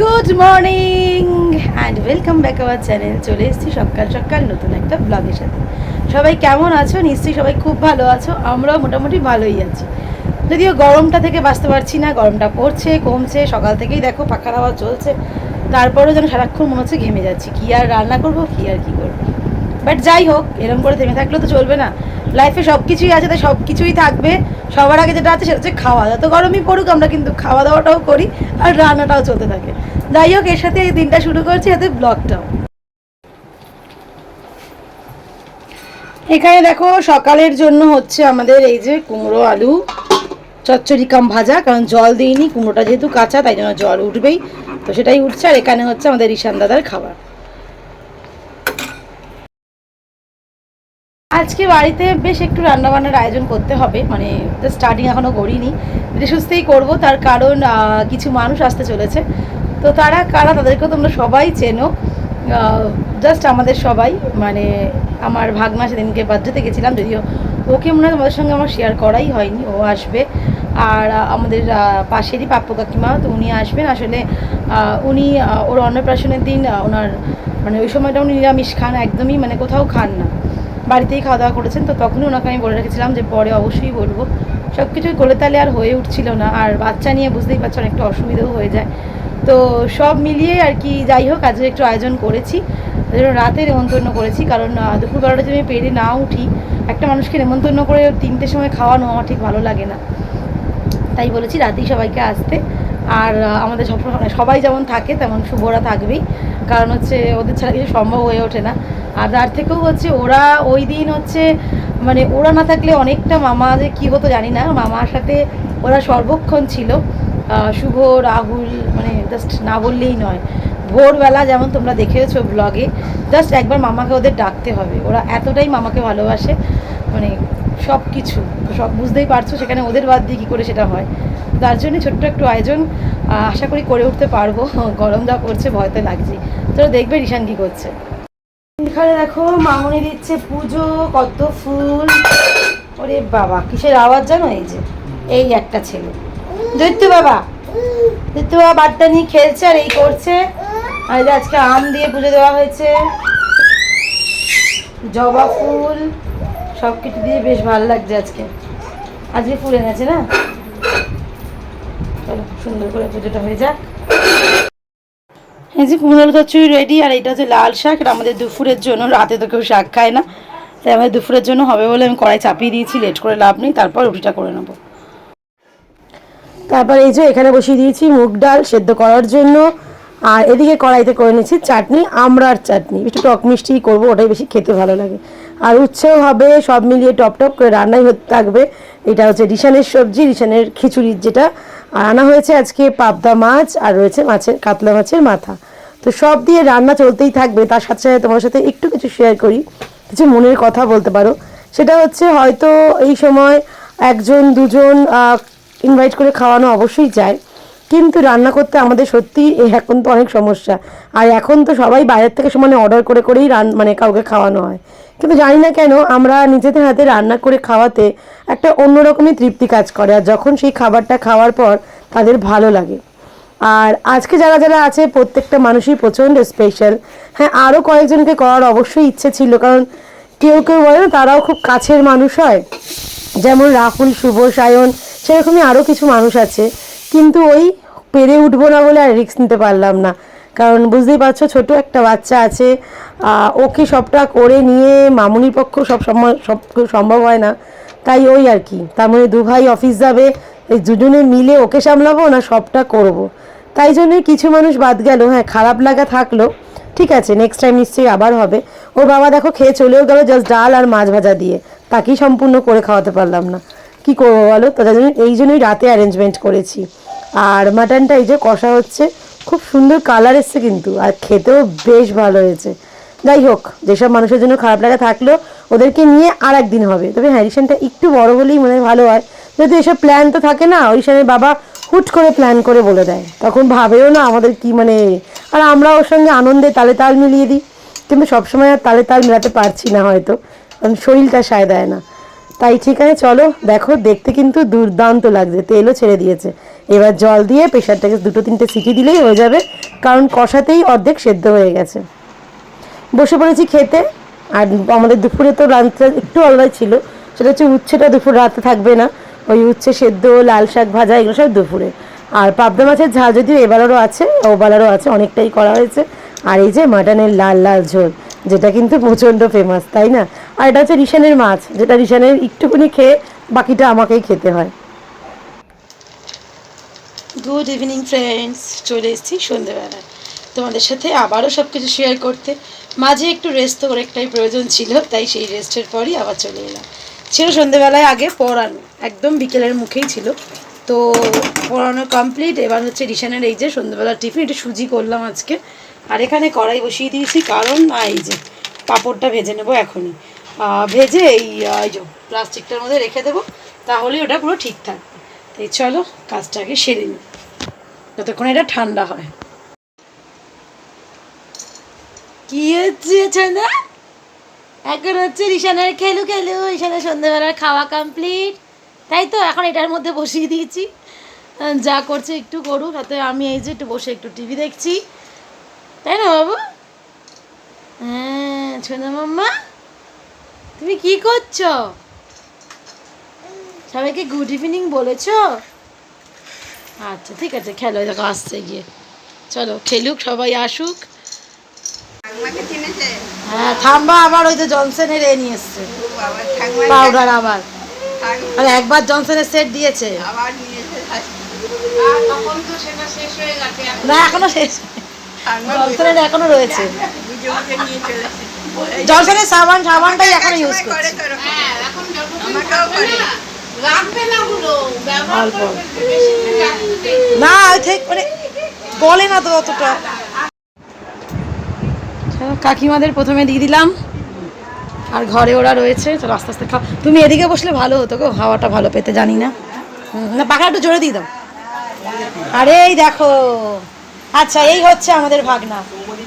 Good morning and welcome back our channel চলে এসেছি সকাল সকাল নতুন একটা ব্লগের সাথে। সবাই কেমন আছো? নিশ্চয়ই সবাই খুব ভালো আছো। আমরাও মোটামুটি ভালোই আছি। যদিও গরমটা থেকে বাঁচতে পারছি না, গরমটা পড়ছে, কমছে, সকাল থেকেই দেখো পাখার হাওয়া চলছে। তারপরেও যেন সারাক্ষণ মনে হচ্ছে ঘেমে যাচ্ছি। কী আর রান্না করব, কী আর কী করব? বাট যাই হোক এরকম করে থেমে থাকলে তো চলবে না। লাইফে সব কিছুই আছে তাই সব কিছুই থাকবে। সবার আগে যেটা আছে সেটা হচ্ছে খাওয়া। যত গরমই পড়ুক, আমরা কিন্তু খাওয়া দাওয়াটাও করি আর রান্নাটাও চলতে থাকে। যাই হোক, এর সাথে এই দিনটা শুরু করছি এতে ব্লগটাও এখানে দেখো, সকালের জন্য হচ্ছে আমাদের এই যে কুমড়ো, আলু, চচ্চড়ি ভাজা, কারণ জল দিইনি, কুমড়োটা যেহেতু কাঁচা, তাই জন্য জল উঠবেই। তো সেটাই উঠছে, আর এখানে হচ্ছে আমাদের ঈশান দাদার খাবার। আজকে বাড়িতে বেশ একটু রান্নাবান্নার আয়োজন করতে হবে মানে স্টার্টিং এখনও করিনি। সুস্থেই করব, তার কারণ কিছু মানুষ আসতে চলেছে। তো তারা কারা তাদেরকেও তোমরা সবাই চেনো। জাস্ট আমাদের সবাই মানে আমার ভাগনা সেদিনকে বার্থডেতে গেছিলাম, যদিও ওকে মনে হয় তোমাদের সঙ্গে আমার শেয়ার করাই হয়নি, ও আসবে। আর আমাদের পাশেরই পাপ্পু কাকিমা, তো উনি আসবেন। আসলে উনি ওর অন্নপ্রাশনের দিন ওনার মানে ওই সময়টা উনি নিরামিষ খান, একদমই মানে কোথাও খান না। বাড়িতেই খাওয়া দাওয়া করেছেন, তো তখনই ওনাকে আমি বলে রেখেছিলাম যে পরে অবশ্যই বলব। সব কিছুই কোলে তালে আর হয়ে উঠছিল না, আর বাচ্চা নিয়ে বুঝতেই পারছ অনেকটা অসুবিধাও হয়ে যায়। তো সব মিলিয়ে আর কি যাই হোক, আজকে একটু আয়োজন করেছি। রাতে নেমন্তন্ন করেছি, কারণ দুপুরবেলাটা যদি আমি পেরে না উঠি, একটা মানুষকে নেমন্তন্ন করে তিনটের সময় খাওয়ানো আমার ঠিক ভালো লাগে না। তাই বলেছি রাতেই সবাইকে আসতে। আর আমাদের সব সবাই যেমন থাকে, তেমন শুভরা থাকবেই। কারণ হচ্ছে ওদের ছাড়া কিছু সম্ভব হয়ে ওঠে না। আর তার থেকেও হচ্ছে ওরা ওই দিন হচ্ছে মানে ওরা না থাকলে অনেকটা মামা যে কী হতো জানি না, মামার সাথে ওরা সর্বক্ষণ ছিল। শুভ, রাহুল মানে জাস্ট না বললেই নয়। ভোরবেলা যেমন তোমরা দেখেছ ব্লগে জাস্ট একবার মামাকে ওদের ডাকতে হবে। ওরা এতটাই মামাকে ভালোবাসে মানে সব কিছু সব বুঝতেই পারছ সেখানে ওদের বাদ দিয়ে কী করে সেটা হয়। তার জন্য ছোট্ট একটু আয়োজন আশা করি করে উঠতে পারব। গরম যা করছে ভয়তে লাগছে চলো দেখবে রিশান কী করছে। এখানে দেখো মামনি দিচ্ছে পুজো, কত ফুল। ওরে বাবা, কিসের আওয়াজ জানো এই যে? এই একটা ছেলে। দৈত্য বাবা দৈত্য বাবা বার্তা নিয়ে খেলছে আর এই করছে। আর আজকে আম দিয়ে পুজো দেওয়া হয়েছে। জবা ফুল, সব কিছু দিয়ে বেশ ভালো লাগছে আজকে। আজকে ফুল এনেছে না? চলো, সুন্দর করে পুজোটা হয়ে যাক। এই যে কুমড়োর কচুরি রেডি আর এটা হচ্ছে লাল শাক, এটা আমাদের দুপুরের জন্য, রাতে তো কেউ শাক খায় না। তাই আমাদের দুপুরের জন্য হবে বলে আমি কড়াই চাপিয়ে দিয়েছি লেট করে লাভ নেই, তারপর রুটিটা করে নেব। তারপর এই যে এখানে বসিয়ে দিয়েছি মুগ ডাল সেদ্ধ করার জন্য, আর এদিকে কড়াইতে করে নিয়েছি চাটনি, আমরার চাটনি। একটু টক মিষ্টি করব, ওটাই বেশি খেতে ভালো লাগে। আর উচ্ছেও হবে, সব মিলিয়ে টপ টপ করে রান্নাই হতে থাকবে। এটা হচ্ছে রিশানের সবজি, রিশানের খিচুড়ির যেটা। আর আনা হয়েছে আজকে পাবদা মাছ, আর রয়েছে মাছের, কাতলা মাছের মাথা। তো সব দিয়ে রান্না চলতেই থাকবে। তার সাথে সাথে তোমার সাথে একটু কিছু শেয়ার করি। কিছু মনের কথা বলতে পারো। সেটা হচ্ছে হয়তো এই সময় একজন, দুজন ইনভাইট করে খাওয়ানো অবশ্যই চায় কিন্তু রান্না করতে আমাদের সত্যি এখন তো অনেক সমস্যা। আর এখন তো সবাই বাইরের থেকে সমানে অর্ডার করে, করেই রান মানে কাউকে খাওয়ানো হয়। কিন্তু জানি না কেন আমরা নিজেদের হাতে রান্না করে খাওয়াতে একটা অন্যরকমই তৃপ্তি কাজ করে। আর যখন সেই খাবারটা খাওয়ার পর তাদের ভালো লাগে। আর আজকে যারা যারা আছে, প্রত্যেকটা মানুষই প্রচণ্ড স্পেশাল হ্যাঁ আরও কয়েকজনকে করার অবশ্যই ইচ্ছে ছিল, কারণ কেউ কেউ বলে না, তারাও খুব কাছের মানুষ হয়। যেমন রাহুল শুভ সায়ন সেরকমই আরও কিছু মানুষ আছে। কিন্তু ওই পেরে উঠবো না বলে আর রিস্ক নিতে পারলাম না। কারণ বুঝতেই পারছ, ছোট একটা বাচ্চা আছে ওকে সবটা করে নিয়ে মামুনির পক্ষ সব সব সম্ভব হয় না। তাই ওই আর কি। তার মানে দু ভাই অফিস যাবে, এই দুজনে মিলে ওকে সামলাবো না সবটা করব। তাই জন্য কিছু মানুষ বাদ গেল। হ্যাঁ খারাপ লাগা থাকল। ঠিক আছে নেক্সট টাইম নিশ্চয়ই আবার হবে। ওর বাবা দেখো খেয়ে চলেও গেল জাস্ট ডাল আর মাছ ভাজা দিয়ে। তাকেই সম্পূর্ণ করে খাওয়াতে পারলাম না। কি করব বলো তো? তার জন্য এই জন্যই রাতে অ্যারেঞ্জমেন্ট করেছি। আর মাটনটা এই যে কষা হচ্ছে, খুব সুন্দর কালার এসছে কিন্তু, আর খেতেও বেশ ভালো হয়েছে। যাই হোক, যেসব মানুষের জন্য খারাপ লাগা থাকল, ওদেরকে নিয়ে আর একদিন হবে। তবে হ্যারিসনটা একটু বড় হলেই মনে হয় ভালো হয়। যেহেতু এসব প্ল্যান তো থাকে না ওরিশানের বাবা হুট করে প্ল্যান করে বলে দেয়। তখন ভাবেও না আমাদের কি মানে আর আমরা ওর সঙ্গে আনন্দে তালে তাল মিলিয়ে দিই। কিন্তু সবসময় আর তালে তাল মেলাতে পারছি না হয়তো, কারণ শরীরটা সায় দেয় না। তাই ঠিক আছে, চলো, দেখো, দেখতে কিন্তু দুর্দান্ত লাগছে, তেলও ছেড়ে দিয়েছে। এবার জল দিয়ে প্রেশারটাকে দুটো তিনটে সিটি দিলেই হয়ে যাবে, কারণ কষাতেই অর্ধেক সেদ্ধ হয়ে গেছে। বসে পড়েছি খেতে, আর আমাদের দুপুরে তো রান্না একটু আলাদা ছিল, সেটা হচ্ছে উচ্ছেটা দুপুর রাতে থাকবে না। ওই উচ্ছে সেদ্ধ, লাল শাক ভাজা, এগুলো সব দুপুরে। আর পাবদা মাছের ঝাল যদিও এবারেরও আছে, ওবারেরও আছে, অনেকটাই করা হয়েছে। আর এই যে মাটনের লাল লাল ঝোল, যেটা কিন্তু প্রচণ্ড ফেমাস তাই না? আর এটা হচ্ছে রিশানের মাছ, যেটা রিশানের একটুখানি খেয়ে বাকিটা আমাকেই খেতে হয়। গুড ইভিনিং ফ্রেন্ডস চলে এসেছি সন্ধেবেলায় তোমাদের সাথে আবারও সব কিছু শেয়ার করতে। মাঝে একটু রেস্ট তো অনেকটাই প্রয়োজন ছিল, তাই সেই রেস্টের পরই আবার চলে এলাম। ছিল সন্ধেবেলায় আগে পড়ানো একদম বিকেলের মুখেই ছিল। তো পড়ানো কমপ্লিট এবার হচ্ছে রিশানের এই যে সন্ধেবেলার টিফিন, একটু সুজি করলাম আজকে। আর এখানে কড়াই বসিয়ে দিয়েছি, কারণ এই যে পাঁপড়টা ভেজে নেব এখনই। ভেজে এই যে প্লাস্টিকটার মধ্যে রেখে দেবো তাহলেই ওটা পুরো ঠিক থাকবে। তাই চলো কাজটা আগে সেরে নিই, যতক্ষণ এটা ঠান্ডা হয়। এখন হচ্ছে রিশানের খেলু খেলু রিশানের সন্ধ্যেবেলার খাওয়া কমপ্লিট তাই তো এখন এটার মধ্যে বসিয়ে দিয়েছি। যা করছে একটু করুক তাতে আমি এই যে একটু বসে একটু টিভি দেখছি। তাই না বাবু? হ্যাঁ ছোনা মাম্মা তুমি কি করছ? সবাইকে গুড ইভিনিং বলেছ? আচ্ছা ঠিক আছে খেলো দেখো আসছে গিয়ে। চলো খেলুক সবাই আসুক। হ্যাঁ থাম্বা আবার ওই তো জনসনের এ নিয়ে এসছে। পাউডার আবার। মানে একবার জনসনের সেট দিয়েছে। আবার নিয়েছে তখন তো সেটা শেষ হয়ে গেছে না এখনও শেষ জনসনের এখনও রয়েছে। জনসনের সাবান সাবানটাই এখনও ইউজ করে করছে। অল্প। না ঠিক মানে বলে না তো অতটা। কাকিমাদের প্রথমে দিয়ে দিলাম। আর ঘরে ওরা রয়েছে চলো আস্তে আস্তে খাও। তুমি এদিকে বসলে ভালো হতো গো হাওয়াটা ভালো পেতে জানি না। না পাখা একটু জোরে দিয়ে দাও। আরে এই দেখো। আচ্ছা এই হচ্ছে আমাদের ভাগনা।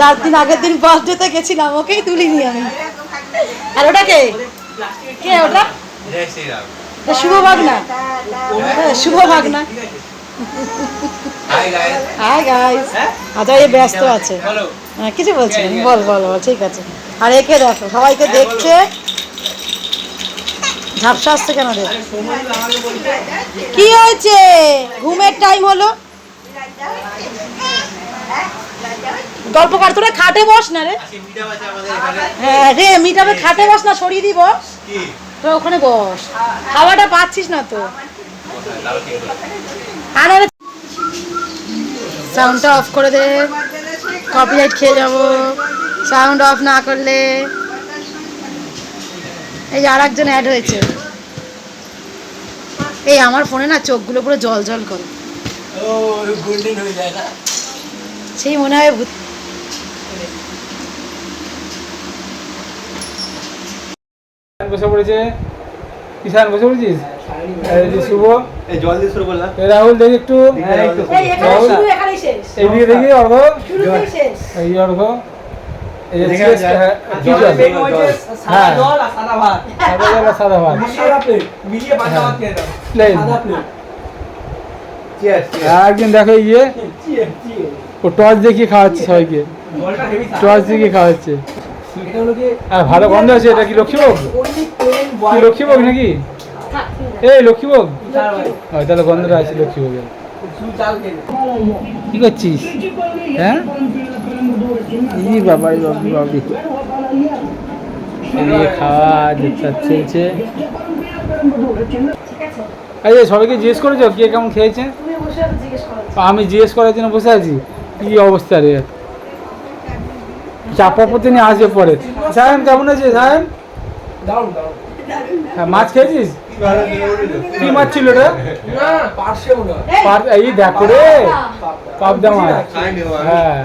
যার দিন আগের দিন বার্থডেতে গেছিলাম ওকেই তুলিনি আমি। আর ওটা কে? কে ওটা? শুভ ভাগনা। হ্যাঁ, শুভ ভাগনা। হাই গাইস আচ্ছা এই ব্যস্ত আছে। হ্যাঁ কিছু বলছি বল বল বল ঠিক আছে। আর একে দেখো, সবাইকে দেখছে। ঝাপসা আসছে কেন রে? কি হয়েছে? ঘুমের টাইম হলো। গল্প কর, তোরা খাটে বস না রে। হ্যাঁ রে, মিটাবে খাটে বস না, সরিয়ে দিব তোরা ওখানে বস। হাওয়াটা পাচ্ছিস না তো। আরে সাউন্ডটা অফ করে দে। কপিরাইট খেয়ে যাব। সাউন্ড অফ না করলে এই যে আর একজন অ্যাড হয়েছে। এই আমার ফোনে না চোখগুলো পুরো জল জল করে। সেই মনে হয় ভূত বসে পড়েছে। কিষান বসে পড়েছিস? শুভ। জল দিয়ে শুরু করলাম। রাহুল দেখি একটু। এইদিকে দেখি অর্ঘ। এই অর্ঘ। একদিন দেখো গিয়ে চিয়ে ও টর্চ দেখিয়ে খাওয়াচ্ছে সবাইকে? টর্চ দেখিয়ে খাওয়াচ্ছে? আর ভালো গন্ধ আছে এটা কি লক্ষ্মীভোগ লক্ষ্মীভোগ নাকি? এই লক্ষ্মীভোগ তাহলে গন্ধটা আছে লক্ষ্মীভোগের কি করছিস? হ্যাঁ? ই বাবা ই বাবি বাবি। এদিকে খাওয়া চলছে এই সবাইকে জিজ্ঞেস করেছ কে কেমন খেয়েছে? তুমি বসে আছো জিজ্ঞেস করো আমি জিজ্ঞেস করার জন্য বসে আছি। কি অবস্থা রে? চাপা পথে নিয়ে আসবে পরে। সাহেব কেমন আছে দারুণ হ্যাঁ মাছ খেয়েছিস? কি মাছ ছিল রে? এই দেখো রে। পাবদা। মাছ। হ্যাঁ।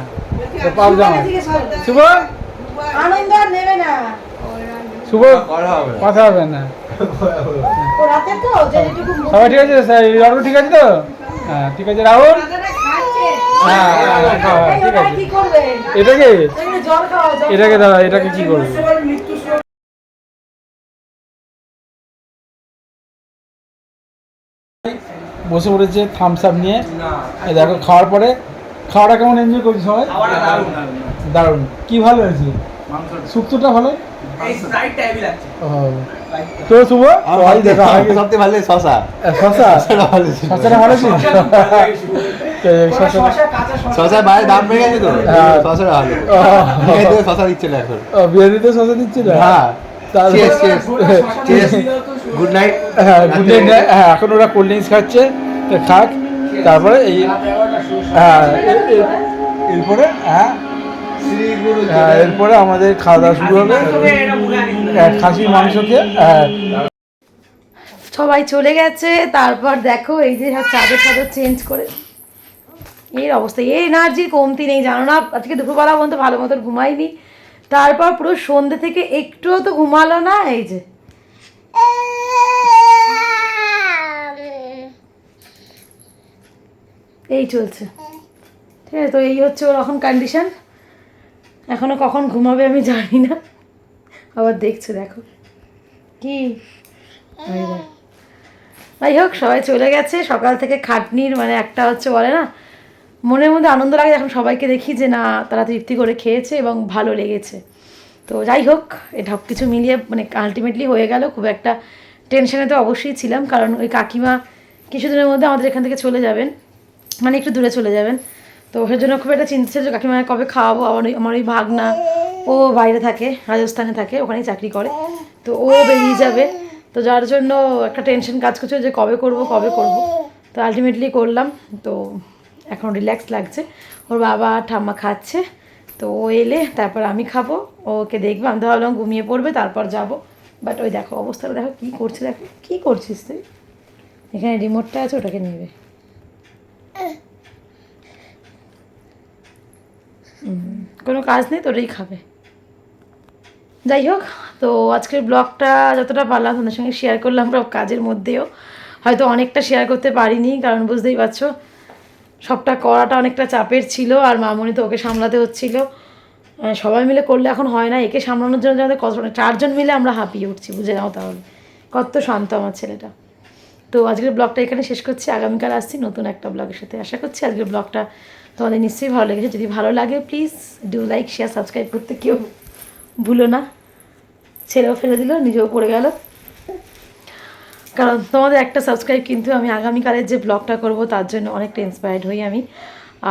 শুভ আনন্দ আর নেবে না। শুভ। কথা হবে না। সবাই ঠিক আছে? স্যার ঠিক আছে তো? হ্যাঁ ঠিক আছে রাহুল? হ্যাঁ হ্যাঁ, হ্যাঁ, খাও, ঠিক আছে। এটাকে? এটাকে দাদা এটাকে কি করবে? বসে পড়েছে থামস আপ নিয়ে। দেখো খাওয়ার পরে খাওয়াটা কেমন এনজয় করছি সবাই? দারুণ। দারুণ। কি ভালো হয়েছে? শুক্তোটা ভালো। তো শুভ? সবাই দেখো। আগে সবথেকে ভালো লাগে শশা শশা শশাটা ভালো ছিল। শশা বাইরে দাম বেড়ে গেছে তো। হ্যাঁ। শশাটা ভালো। ও। বিয়ে শশা দিচ্ছে না এখন। ও, বিরিয়ানিতে শশা দিচ্ছি না? হ্যাঁ. গুড নাইট হ্যাঁ হ্যাঁ এখন ওরা কোল্ড ড্রিঙ্কস খাচ্ছে। তো খাক। তারপরে এই হ্যাঁ এরপরে হ্যাঁ হ্যাঁ, এরপরে আমাদের খাওয়া দাওয়া শুরু হবে। খাসির মাংস খেয়ে হ্যাঁ। সবাই চলে গেছে তারপর দেখো এই যে চাদর চাদর চেঞ্জ করে। এর অবস্থা এই এনার্জির কমতি নেই জানো না আজকে দুপুরবেলা পর্যন্ত ভালো মতন ঘুমাইনি। তারপর পুরো সন্ধ্যে থেকে একটুও তো ঘুমালো না এই যে। এই চলছে। ঠিক আছে, তো এই হচ্ছে ওর এখন কন্ডিশন এখনও কখন ঘুমাবে আমি জানি না। আবার দেখছ, দেখো। কি? যাই হোক, সবাই চলে গেছে। সকাল থেকে খাটনির মানে একটা হচ্ছে বলে না, মনের মধ্যে আনন্দ লাগে এখন সবাইকে দেখি যে না, তারা তৃপ্তি করে খেয়েছে এবং ভালো লেগেছে। তো যাই হোক এটা সব কিছু মিলিয়ে মানে আলটিমেটলি হয়ে গেল। খুব একটা টেনশনে তো অবশ্যই ছিলাম, কারণ ওই কাকিমা কিছুদিনের মধ্যে আমাদের এখান থেকে চলে যাবেন। মানে একটু দূরে চলে যাবেন। তো ওর জন্য খুব একটা চিন্তা ছিল যে কাকিমা কবে খাওয়াবো, আমার ওই আমার ওই ভাগনা। ও বাইরে থাকে, রাজস্থানে থাকে, ওখানেই চাকরি করে। তো ও বেরিয়ে যাবে। তো যার জন্য একটা টেনশন কাজ করছে যে কবে করব কবে করব। তো আলটিমেটলি করলাম। তো এখন রিল্যাক্স লাগছে। ওর বাবা ঠাম্মা খাচ্ছে। তো ও এলে তারপর আমি খাব, ওকে দেখব, আমি তো ভাবলাম ঘুমিয়ে পড়বে, তারপর যাব। বাট ওই দেখো অবস্থাটা, দেখো কী করছে, দেখো কী করছিস তুই? এখানে রিমোটটা আছে, ওটাকে নেবে কোনো কাজ নেই তোরাই খাবে। যাই হোক, তো আজকের ব্লগটা যতটা পারলাম তোমাদের সঙ্গে শেয়ার করলাম কাজের মধ্যেও। হয়তো অনেকটা শেয়ার করতে পারিনি, কারণ বুঝতেই পারছ, সবটা করাটা অনেকটা চাপের ছিল, আর মামনি তো ওকে সামলাতে হচ্ছিল। সবাই মিলে করলে এখন হয় না, একে সামলানোর জন্য আমাদের কত চারজন মিলে আমরা হাঁপিয়ে উঠছি, বুঝে নাও তাহলে। কত শান্ত আমার ছেলেটা। তো আজকের ব্লগটা এখানে শেষ করছি। আগামীকাল আসছি নতুন একটা ব্লগের সাথে। আশা করছি আজকের ব্লগটা তোমাদের নিশ্চয়ই ভালো লেগেছে। যদি ভালো লাগে please do like share subscribe করতে কেউ ভুলো না। ছেলেও ফেলে দিল, নিজেও পড়ে গেল। কারণ তোমাদের একটা সাবস্ক্রাইব কিন্তু আমি আগামীকালের যে ব্লগটা করব, তার জন্য অনেকটা ইন্সপায়ার্ড হই আমি।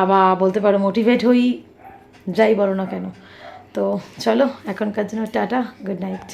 আবার বলতে পারো মোটিভেট হই, যাই বলো না কেন। তো চলো, এখনকার জন্য টাটা গুড নাইট